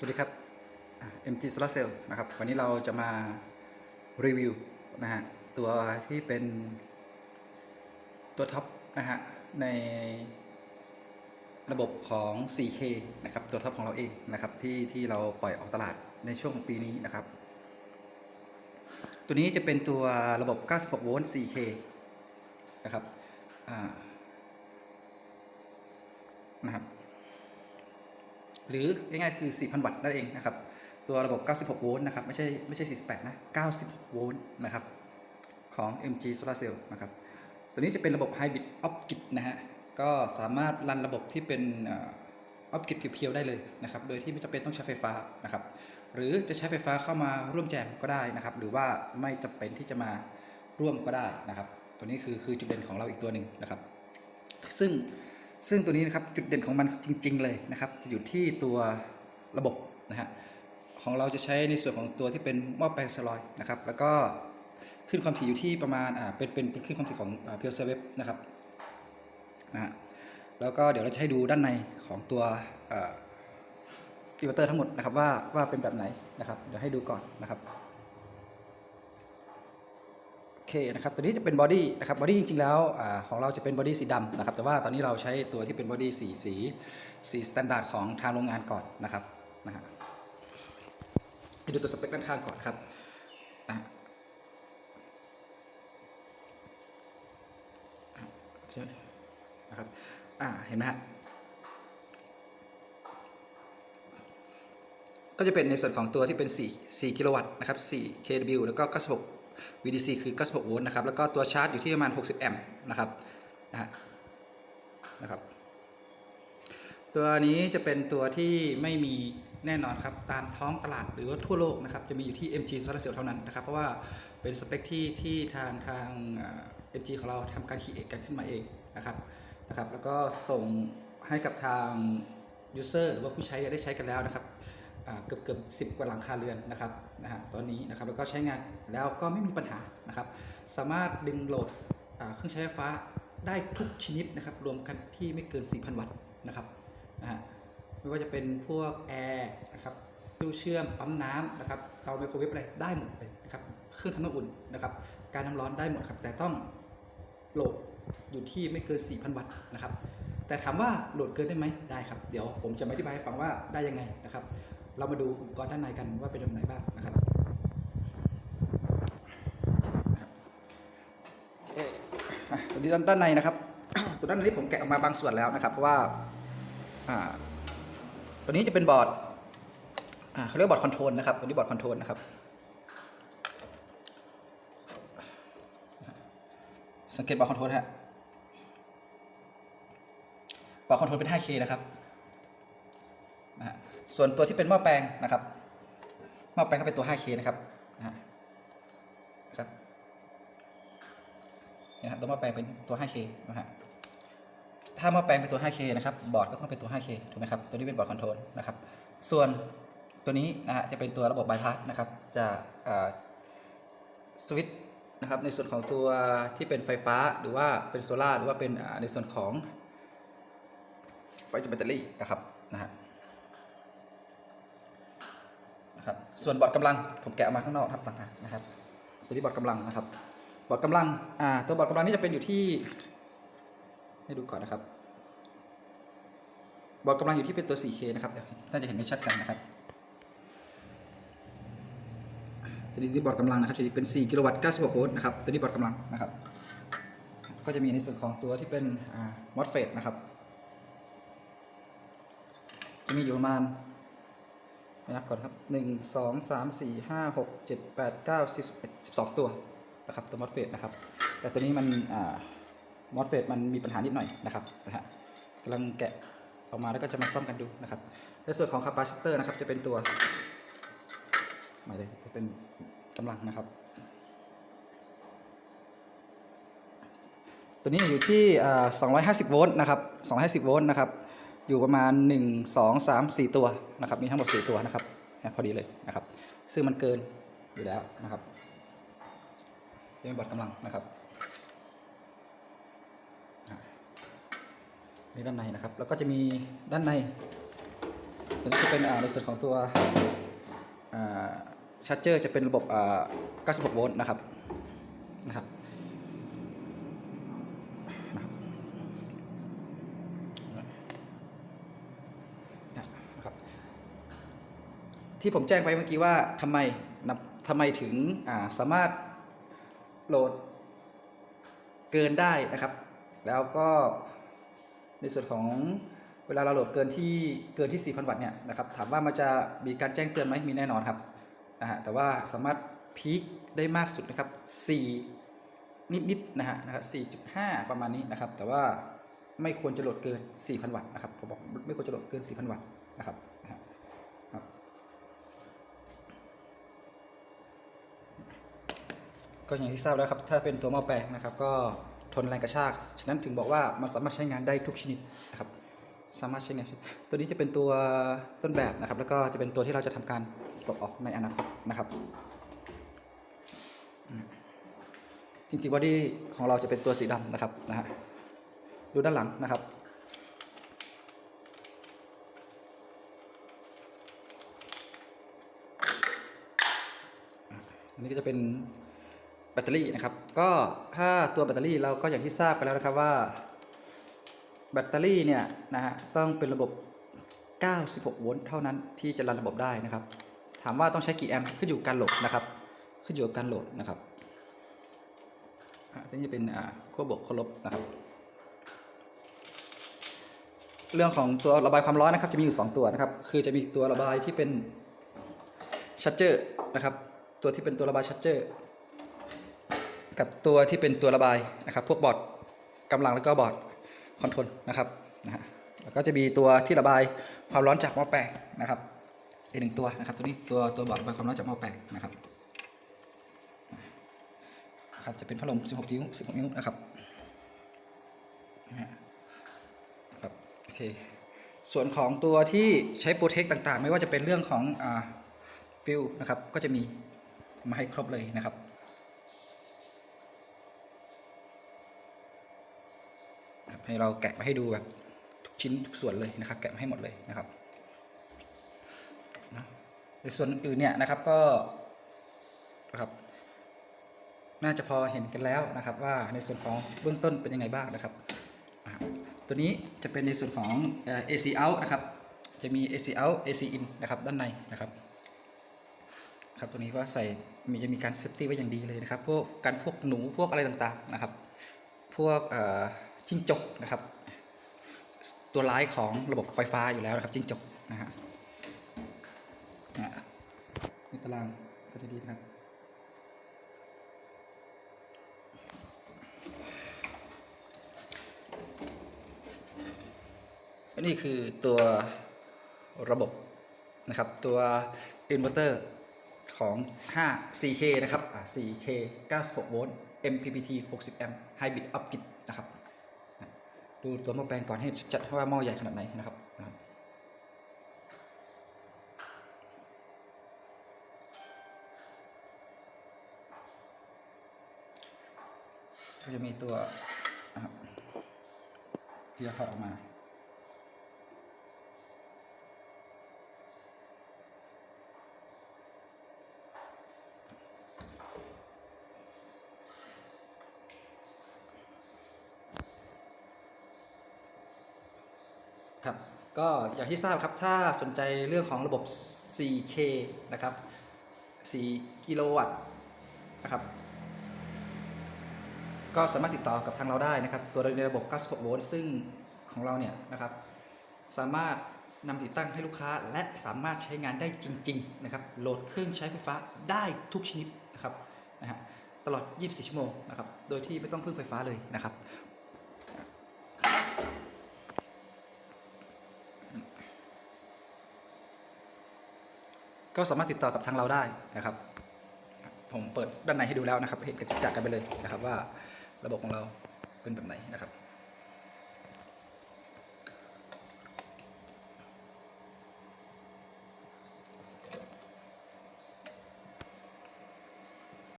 สวัสดีครับ MG Solar Cell นะครับ วันนี้เราจะมารีวิวนะฮะตัวที่เป็นตัวท็อปนะฮะในระบบของ 4K นะครับ ตัวท็อปของเราเองนะครับที่ที่เราปล่อยออกตลาดในช่วงปีนี้นะครับ ตัวนี้จะเป็นตัวระบบ 96 โวลต์ 4K นะครับอ่านะครับ หรือง่ายๆคือ 4,000 วัตต์นั่นเองนะครับ ตัวระบบ 96 โวลต์นะครับ ไม่ใช่ไม่ใช่ 48 นะ 96 โวลต์นะครับ ของ MG Solar Cell นะครับ ตัวนี้จะเป็นระบบ Hybrid Optic นะฮะ ก็สามารถรันระบบที่เป็นออปกิ c เพียวๆได้เลยนะครับ โดยที่ไม่จำเป็นต้องใช้ไฟฟ้านะครับ หรือจะใช้ไฟฟ้าเข้ามาร่วมแจมก็ได้นะครับ หรือว่าไม่จำเป็นที่จะมาร่วมก็ได้นะครับ ตัวนี้คือคือจุดเด่นของเราอีกตัวหนึ่งนะครับ ซึ่ง ซึ่งตัวนี้นะครับจุดเด่นของมันจริง ๆ เลยนะครับ จะอยู่ที่ตัวระบบนะฮะของเราจะใช้ในส่วนของตัวที่เป็นหม้อแปลงสลอยนะครับ แล้วก็ขึ้นความถี่อยู่ที่ประมาณอ่าเป็นเป็นเป็นขึ้นความถี่ของเพียวเซเวฟนะครับนะฮะแล้วก็เดี๋ยวเราจะให้ดูด้านในของตัวอินเวอร์เตอร์ทั้งหมดนะครับว่าว่าเป็นแบบไหนนะครับ เดี๋ยวให้ดูก่อนนะครับ เคนะครับตัวนี้จะเป็นบอดี้นะครับบอดี้จริงๆแล้วอของเราจะเป็นบอดี้สีดำนะครับแต่ว่าตอนนี้เราใช้ตัวที่เป็นบอดี้สีสีสีสแตนดาร์ดของทางโรงงานก่อนนะครับนะฮะดูตัวสเปคด้านข้างก่อนครับนะฮะอะใช่นะครับอ่าเห็นไหมฮะก็จะเป็นในส่วนของตัวที่เป็น 4 4 กิโลวัตต์นะครับ 4 kW แล้วก็ 96 VDC คือ 96 โวลต์นะครับ แล้วก็ตัวชาร์จอยู่ที่ประมาณ 60 แอมป์นะครับนะฮะนะครับ ตัวนี้จะเป็นตัวที่ไม่มีแน่นอนครับ ตามท้องตลาดหรือว่าทั่วโลกนะครับ จะมีอยู่ที่ MG Solar Cell เท่านั้นนะครับ เพราะว่าเป็นสเปคที่ที่ทางทาง MG ของเราทำการคีเอทกันขึ้นมาเองนะครับนะครับ แล้วก็ส่งให้กับทาง user หรือว่าผู้ใช้ได้ใช้กันแล้วนะครับ เกือบเกือบสิบกว่าหลังคาเรือนนะครับนะฮะตอนนี้นะครับแล้วก็ใช้งานแล้วก็ไม่มีปัญหานะครับ สามารถดึงโหลดเครื่องใช้ไฟฟ้าได้ทุกชนิดนะครับ รวมกันที่ไม่เกิน 4,000 วัตต์นะครับนะฮะไม่ว่าจะเป็นพวกแอร์นะครับตู้เชื่อมปั๊มน้ำนะครับเตาไมโครเวฟอะไรได้หมดเลยนะครับเครื่องทำน้ำอุ่นนะครับ การน้ำร้อนได้หมดครับ แต่ต้องโหลดอยู่ที่ไม่เกิน 4,000 วัตต์นะครับ แต่ถามว่าโหลดเกินได้ไหมได้ครับ เดี๋ยวผมจะมาอธิบายให้ฟังว่าได้ยังไงนะครับ เรามาดูอุปกรณ์ด้านในกันว่าเป็นแบบไหนบ้างนะครับตัวนี้ด้านด้านในนะครับ ตัวด้านในนี้ผมแกะออกมาบางส่วนแล้วนะครับ เพราะว่าตัวนี้จะเป็นบอร์ดเขาเรียกบอร์ดคอนโทรลนะครับ ตัวนี้บอร์ดคอนโทรลนะครับสังเกตบอร์ดคอนโทรลฮะบอร์ดคอนโทรลเป็น 5K นะครับนะฮะ ส่วนตัวที่เป็นหม้อแปลงนะครับหม้อแปลงก็เป็นตัว 5K นะครับนะครับนี่นะครับตัวหม้อแปลงเป็นตัว 5K นะฮะถ้าหม้อแปลงเป็นตัว 5K นะครับบอร์ดก็ต้องเป็นตัว 5K ถูกไหมครับตัวนี้เป็นบอร์ดคอนโทรลนะครับส่วนตัวนี้นะฮะจะเป็นตัวระบบบายพาสนะครับจะสวิตช์นะครับในส่วนของตัวที่เป็นไฟฟ้าหรือว่าเป็นโซลาร์หรือว่าเป็นในส่วนของไฟจากแบตเตอรี่นะครับนะฮะ นะ ครับ ส่วนบอร์ดกำลังผมแกะออกมาข้างนอกครับต่างหากนะครับ ตัวนี้บอร์ดกำลังนะครับ บอร์ดกำลัง อ่า ตัวบอร์ดกำลังนี่จะเป็นอยู่ที่ ให้ดูก่อนนะครับ บอร์ดกำลังอยู่ที่เป็นตัว 4K นะครับน่าจะเห็นไม่ชัดกันนะครับตัวนี้บอร์ดกำลังนะครับจะเป็น 4 กิโลวัตต์96โวลต์นะครับ ตัวนี้บอร์ดกำลังนะครับ ก็จะมีในส่วนของตัวที่เป็นอ่ามอสเฟตนะครับ จะมีอยู่ประมาณ นับก่อนครับหนึ่งสองสามสี่ห้าหกเจ็ดแปดเก้าสิบเอ็ดสิบสองตัวนะครับตัวมอสเฟตนะครับ แต่ตัวนี้มันมอสเฟตมันมีปัญหานิดหน่อยนะครับนะฮะกำลังแกะออกมาแล้วก็จะมาซ่อมกันดูนะครับในส่วนของคาปาซิเตอร์นะครับจะเป็นตัวไม่เลยจะเป็นกำลังนะครับ ตัวนี้อยู่ที่อ่า250 โวลต์นะครับ 250 โวลต์นะครับ อยู่ประมาณ 1 2 3 4 ตัวนะครับ มีทั้งหมด 4 ตัวนะครับพอดีเลยนะครับ ซึ่งมันเกินอยู่แล้วนะครับเรื่องบอร์ดกำลังนะครับนี่ด้านในนะครับ แล้วก็จะมีด้านในตัวนี้จะเป็นในส่วนของตัวชาร์จเจอร์จะเป็นระบบอ่า96โวลต์นะครับนะครับ ที่ผมแจ้งไปเมื่อกี้ว่าทำไมนะทำไมถึงาสามารถโหลดเกินได้นะครับ แล้วก็ในส่วนของเวลาเราโหลดเกินที่เกินที่ 4,000 วัตต์เนี่ยนะครับถามว่ามันจะมีการแจ้งเตือนไหมมีแน่นอนครับนะฮะแต่ว่าสามารถพีคได้มากสุดนะครับ4นิดๆนะฮะนะครับ4.5 ประมาณนี้นะครับ แต่ว่าไม่ควรจะโหลดเกิน 4,000 วัตต์นะครับผมบอกไม่ควรจะโหลดเกิน 4,000 วัตต์นะครับ ก็อย่างที่ทราบแล้วครับ ถ้าเป็นตัวหม้อแปลงนะครับ ก็ทนแรงกระชาก ฉะนั้นถึงบอกว่ามันสามารถใช้งานได้ทุกชนิดนะครับ สามารถใช้งาน ตัวนี้จะเป็นตัวต้นแบบนะครับ แล้วก็จะเป็นตัวที่เราจะทำการส่งออกในอนาคตนะครับ จริงๆบอดี้ของเราจะเป็นตัวสีดำนะครับนะฮะ ดูด้านหลังนะครับอันนี้ก็จะเป็น แบตเตอรี่นะครับ ก็ถ้าตัวแบตเตอรี่เราก็อย่างที่ทราบกันแล้วนะครับว่า แบตเตอรี่เนี่ยนะฮะต้องเป็นระบบ 96 โวลต์เท่านั้นที่จะรันระบบได้นะครับ ถามว่าต้องใช้กี่แอมป์ขึ้นอยู่กับการโหลดนะครับ ขึ้นอยู่กับการโหลดนะครับอะตัวนี้จะเป็นอ่าขั้วบวกขั้วลบนะครับ เรื่องของตัวระบายความร้อนนะครับจะมีอยู่ 2 ตัวนะครับ คือจะมีตัวระบายที่เป็นชัตเจอร์นะครับ ตัวที่เป็นตัวระบายชัตเจอร์ กับตัวที่เป็นตัวระบายนะครับ พวกบอร์ดกำลังแล้วก็บอร์ดคอนโทรลนะครับนะฮะแล้วก็จะมีตัวที่ระบายความร้อนจากหม้อแปลงนะครับอีกหนึ่งตัวนะครับ ตัวนี้ตัวตัวบอร์ดระบายความร้อนจากหม้อแปลงนะครับนะครับจะเป็นพัดลม 16 นิ้ว 16 นิ้วนะครับนะฮะครับโอเคส่วนของตัวที่ใช้โปรเทคต่างๆ ไม่ว่าจะเป็นเรื่องของอ่าฟิลนะครับก็จะมีมาให้ครบเลยนะครับ ครับ ให้เราแกะมาให้ดูแบบทุกชิ้นทุกส่วนเลยนะครับ แกะมาให้หมดเลยนะครับนะในส่วนอื่นเนี่ยนะครับก็นะครับน่าจะพอเห็นกันแล้วนะครับ ว่าในส่วนของเบื้องต้นเป็นยังไงบ้างนะครับ ตัวนี้จะเป็นในส่วนของ AC out นะครับ จะมี AC out AC in นะครับด้านในนะครับครับตัวนี้ก็ใส่มีจะมีการเซฟตี้ไว้อย่างดีเลยนะครับ พวกกันพวกหนูพวกอะไรต่างๆนะครับ พวกอ จิ้งจกนะครับ ตัวร้ายของระบบไฟฟ้าอยู่แล้วนะครับจิ้งจกนะฮะนี่ตารางก็จะดีนะครับอันนี้คือตัวระบบนะครับตัวอินเวอร์เตอร์ของ 5 4K นะครับอ่า 4K 96 โวลต์ MPPT 60 แอมป์ Hybrid Up Grid นะครับ ดูตัวหม้อแปลงก่อนให้จัดว่าหม้อใหญ่ขนาดไหนนะครับนะครับก็จะมีตัวนะครับที่จะถอดออกมา ครับก็อย่างที่ทราบครับถ้าสนใจเรื่องของระบบ 4K นะครับ 4 กิโลวัตต์นะครับ ก็สามารถติดต่อกับทางเราได้นะครับ ตัวในระบบ 96 โวลต์ซึ่งของเราเนี่ยนะครับ สามารถนำติดตั้งให้ลูกค้าและสามารถใช้งานได้จริง ๆ นะครับ โหลดเครื่องใช้ไฟฟ้าได้ทุกชนิดนะครับนะฮะตลอด 24 ชั่วโมงนะครับ โดยที่ไม่ต้องพึ่งไฟฟ้าเลยนะครับ ก็สามารถติดต่อกับทางเราได้นะครับ ผมเปิดด้านในให้ดูแล้วนะครับ เห็นกระจักกันไปเลยนะครับว่าระบบของเราเป็นแบบไหนนะครับ